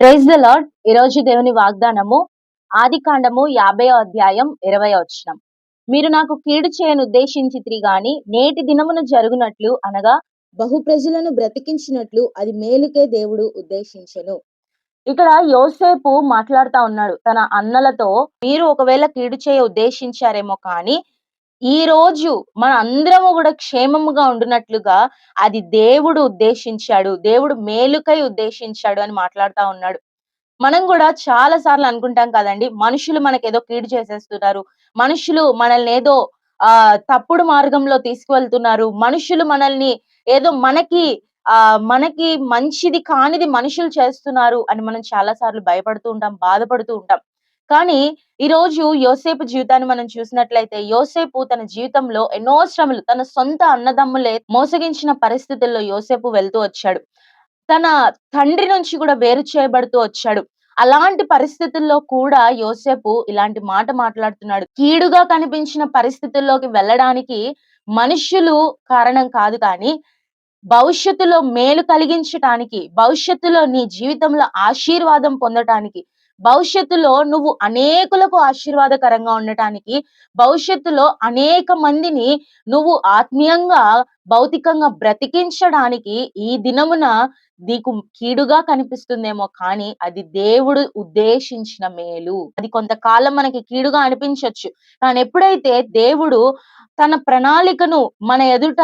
Praise the lord ఈరోజు దేవుని వాగ్దానము ఆది కాండము యాభై అధ్యాయం ఇరవై వచనం. మీరు నాకు కీడు చేయను ఉద్దేశించిత్రి గాని నేటి దినమున జరుగునట్లు అనగా బహు ప్రజలను బ్రతికించినట్లు అది మేలుకే దేవుడు ఉద్దేశించెను. ఇక్కడ యోసేపు మాట్లాడుతా ఉన్నాడు. తన అన్నలతో మీరు ఒకవేళ కీడు చేయ ఉద్దేశించారేమో కానీ ఈ రోజు మన అందరము కూడా క్షేమముగా ఉండినట్లుగా అది దేవుడు ఉద్దేశించాడు దేవుడు మేలుకై ఉద్దేశించాడు అని మాట్లాడుతా ఉన్నాడు. మనం కూడా చాలా సార్లు అనుకుంటాం కదండి మనుషులు మనకి ఏదో కీడు చేసేస్తున్నారు మనుషులు మనల్ని ఏదో ఆ తప్పుడు మార్గంలో తీసుకువెళ్తున్నారు మనుషులు మనల్ని ఏదో మనకి ఆ మనకి మంచిది కానిది మనుషులు చేస్తున్నారు అని మనం చాలా సార్లు భయపడుతూ ఉంటాం బాధపడుతూ ఉంటాం. కానీ ఈ రోజు యోసేపు జీవితాన్ని మనం చూసినట్లయితే యోసేపు తన జీవితంలో ఎన్నో శ్రమలు తన సొంత అన్నదమ్ములే మోసగించిన పరిస్థితుల్లో యోసేపు వెళ్తూ వచ్చాడు. తన తండ్రి నుంచి కూడా వేరు చేయబడుతూ వచ్చాడు. అలాంటి పరిస్థితుల్లో కూడా యోసేపు ఇలాంటి మాట మాట్లాడుతున్నాడు. కీడుగా కనిపించిన పరిస్థితుల్లోకి వెళ్ళడానికి మనుషులు కారణం కాదు కానీ భవిష్యత్తులో మేలు కలిగించటానికి భవిష్యత్తులో నీ జీవితంలో ఆశీర్వాదం పొందటానికి భవిష్యత్తులో నువ్వు అనేకులకు ఆశీర్వాదకరంగా ఉండటానికి భవిష్యత్తులో అనేక మందిని నువ్వు ఆత్మీయంగా భౌతికంగా బ్రతికించడానికి ఈ దినమున నీకు కీడుగా కనిపిస్తుందేమో కానీ అది దేవుడు ఉద్దేశించిన మేలు. అది కొంతకాలం మనకి కీడుగా అనిపించవచ్చు కానీ ఎప్పుడైతే దేవుడు తన ప్రణాళికను మన ఎదుట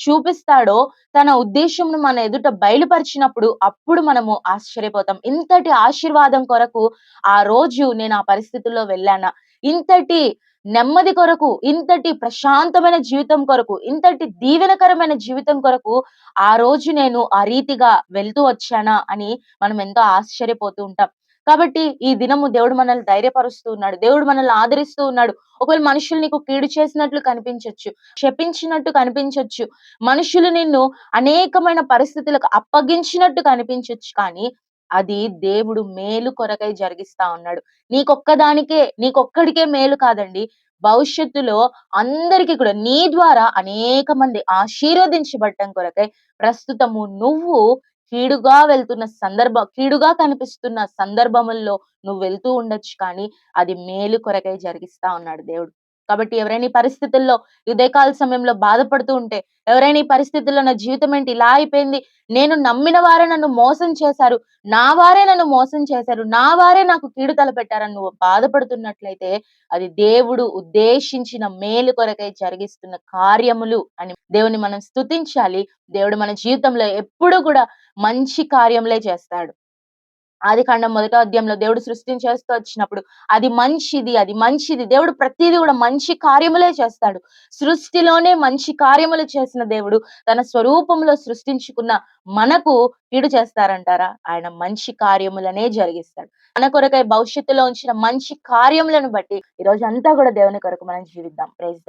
చూపిస్తాడో తన ఉద్దేశంను మన ఎదుట బయలుపరిచినప్పుడు అప్పుడు మనము ఆశ్చర్యపోతాం. ఇంతటి ఆశీర్వాదం కొరకు ఆ రోజు నేను ఆ పరిస్థితుల్లో వెళ్ళానా? ఇంతటి నెమ్మది కొరకు ఇంతటి ప్రశాంతమైన జీవితం కొరకు ఇంతటి దీవెనకరమైన జీవితం కొరకు ఆ రోజు నేను ఆ రీతిగా వెళ్తూ వచ్చానా అని మనం ఎంతో ఆశ్చర్యపోతూ ఉంటాం. కాబట్టి ఈ దినము దేవుడు మనల్ని ధైర్యపరుస్తూ ఉన్నాడు. దేవుడు మనల్ని ఆదరిస్తూ ఉన్నాడు. ఒకవేళ మనుషులు నీకు కీడు చేసినట్లు కనిపించవచ్చు శపించినట్టు కనిపించవచ్చు మనుషులు నిన్ను అనేకమైన పరిస్థితులకు అప్పగించినట్టు కనిపించవచ్చు కానీ అది దేవుడు మేలు కొరకై జరిగిస్తా ఉన్నాడు. నీకొక్కదానికే నీకొక్కడికే మేలు కాదండి. భవిష్యత్తులో అందరికీ కూడా నీ ద్వారా అనేక మంది ఆశీర్వదించబడటం కొరకై ప్రస్తుతము నువ్వు కీడుగా వెళ్తున్న సందర్భ కీడుగా కనిపిస్తున్న సందర్భముల్లో నువ్వు వెళ్తూ ఉండొచ్చు కానీ అది మేలు కొరకై జరిగిస్తా ఉన్నాడు దేవుడు. కాబట్టి ఎవరైనా ఈ పరిస్థితుల్లో ఉదయకాల సమయంలో బాధపడుతూ ఉంటే ఎవరైనా ఈ పరిస్థితుల్లో నా జీవితం ఏంటి? ఇలా అయిపోయింది. నేను నమ్మిన వారే నన్ను మోసం చేశారు. నా వారే నన్ను మోసం చేశారు. నా వారే నాకు కీడు తలపెట్టారని నువ్వు బాధపడుతున్నట్లయితే అది దేవుడు ఉద్దేశించిన మేలు కొరకై జరిగిస్తున్న కార్యములు అని దేవుని మనం స్తుతించాలి. దేవుడు మన జీవితంలో ఎప్పుడు కూడా మంచి కార్యములే చేస్తాడు. ఆది కాండం మొదట అధ్యాయంలో దేవుడు సృష్టిని చేస్తూ వచ్చినప్పుడు అది మంచిది అది మంచిది దేవుడు ప్రతిదీ కూడా మంచి కార్యములే చేస్తాడు. సృష్టిలోనే మంచి కార్యములు చేసిన దేవుడు తన స్వరూపంలో సృష్టించుకున్న మనకు కీడు చేస్తారంటారా? ఆయన మంచి కార్యములనే జరిగిస్తాడు. మన కొరకై భవిష్యత్తులో ఉంచిన మంచి కార్యములను బట్టి ఈ రోజు అంతా కూడా దేవుని కొరకు మనం జీవిద్దాం. ప్రైజ్